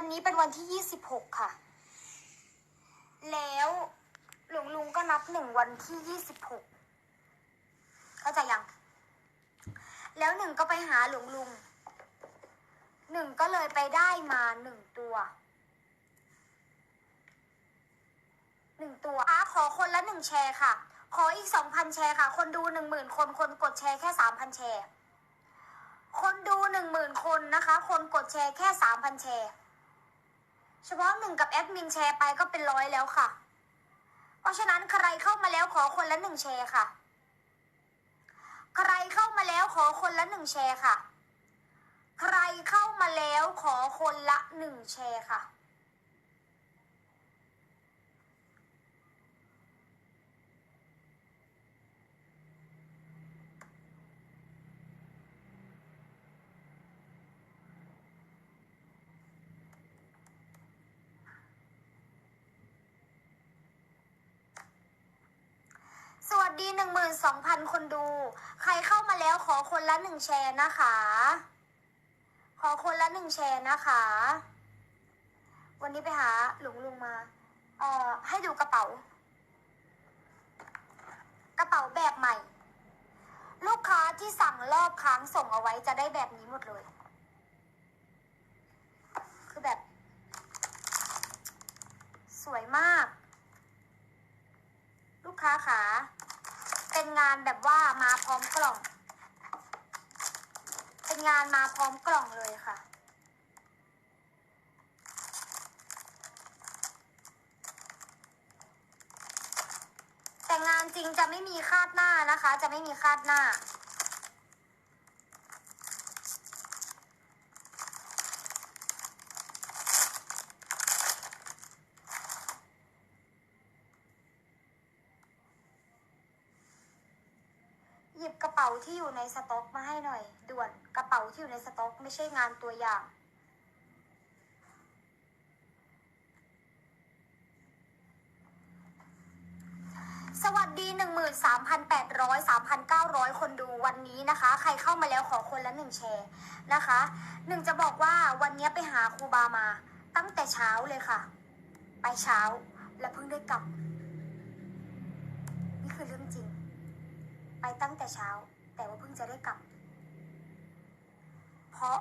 วันนี้เป็นวันที่ยี่สิบหกค่ะ แล้วหลวงลุงก็นับหนึ่งวันที่ยี่สิบหกเข้าใจยัง แล้วหนึ่งก็ไปหาหลวงลุง หนึ่งก็เลยไปได้มาหนึ่งตัว หนึ่งตัวอะขอคนละหนึ่งแชร์ค่ะ ขออีกสองพันแชร์ค่ะ คนดูหนึ่งหมื่นคน คนกดแชร์แค่สามพันแชร์คนดูหนึ่งหมื่นคนนะคะ คนกดแชร์แค่สามพันแชร์ เฉพาะหนึ่งกับแอดมินแชร์ไปก็เป็นร้อยแล้วค่ะ เพราะฉะนั้นใครเข้ามาแล้วขอคนละหนึ่งแชร์ค่ะ ใครเข้ามาแล้วขอคนละหนึ่งแชร์ค่ะ ใครเข้ามาแล้วขอคนละหนึ่งแชร์ค่ะ มีหนึ่งหมื่นสองพันคนดู ใครเข้ามาแล้วขอคนละหนึ่งแชร์นะคะ ขอคนละหนึ่งแชร์นะคะ วันนี้ไปหาหลวงลุงมา เอ่อ ให้ดูกระเป๋า กระเป๋าแบบใหม่ ลูกค้าที่สั่งรอบค้างส่งเอาไว้จะได้แบบนี้หมดเลย คือแบบ สวยมากค้าขาเป็น งานแบบว่ามาพร้อมกล่อง เป็นงานมาพร้อมกล่องเลยค่ะ แต่งานจริงจะไม่มีคาดหน้านะคะ จะไม่มีคาดหน้า หยิบกระเป๋าที่อยู่ในสต็อกมาให้หน่อย ด่วนกระเป๋าที่อยู่ในสต็อก ไม่ใช่งานตัวอย่าง สวัสดี 13,800 3,900 คนดูวันนี้นะคะ ใครเข้ามาแล้วขอคนละหนึ่งแชร์นะคะหนึ่งจะบอกว่าวันนี้ไปหาครูบามา ตั้งแต่เช้าเลยค่ะ ไปเช้าแล้วเพิ่งได้กลับ นี่คือเรื่องจริง ไปตั้งแต่เช้า แต่ว่าเพิ่งจะได้กลับ เพราะ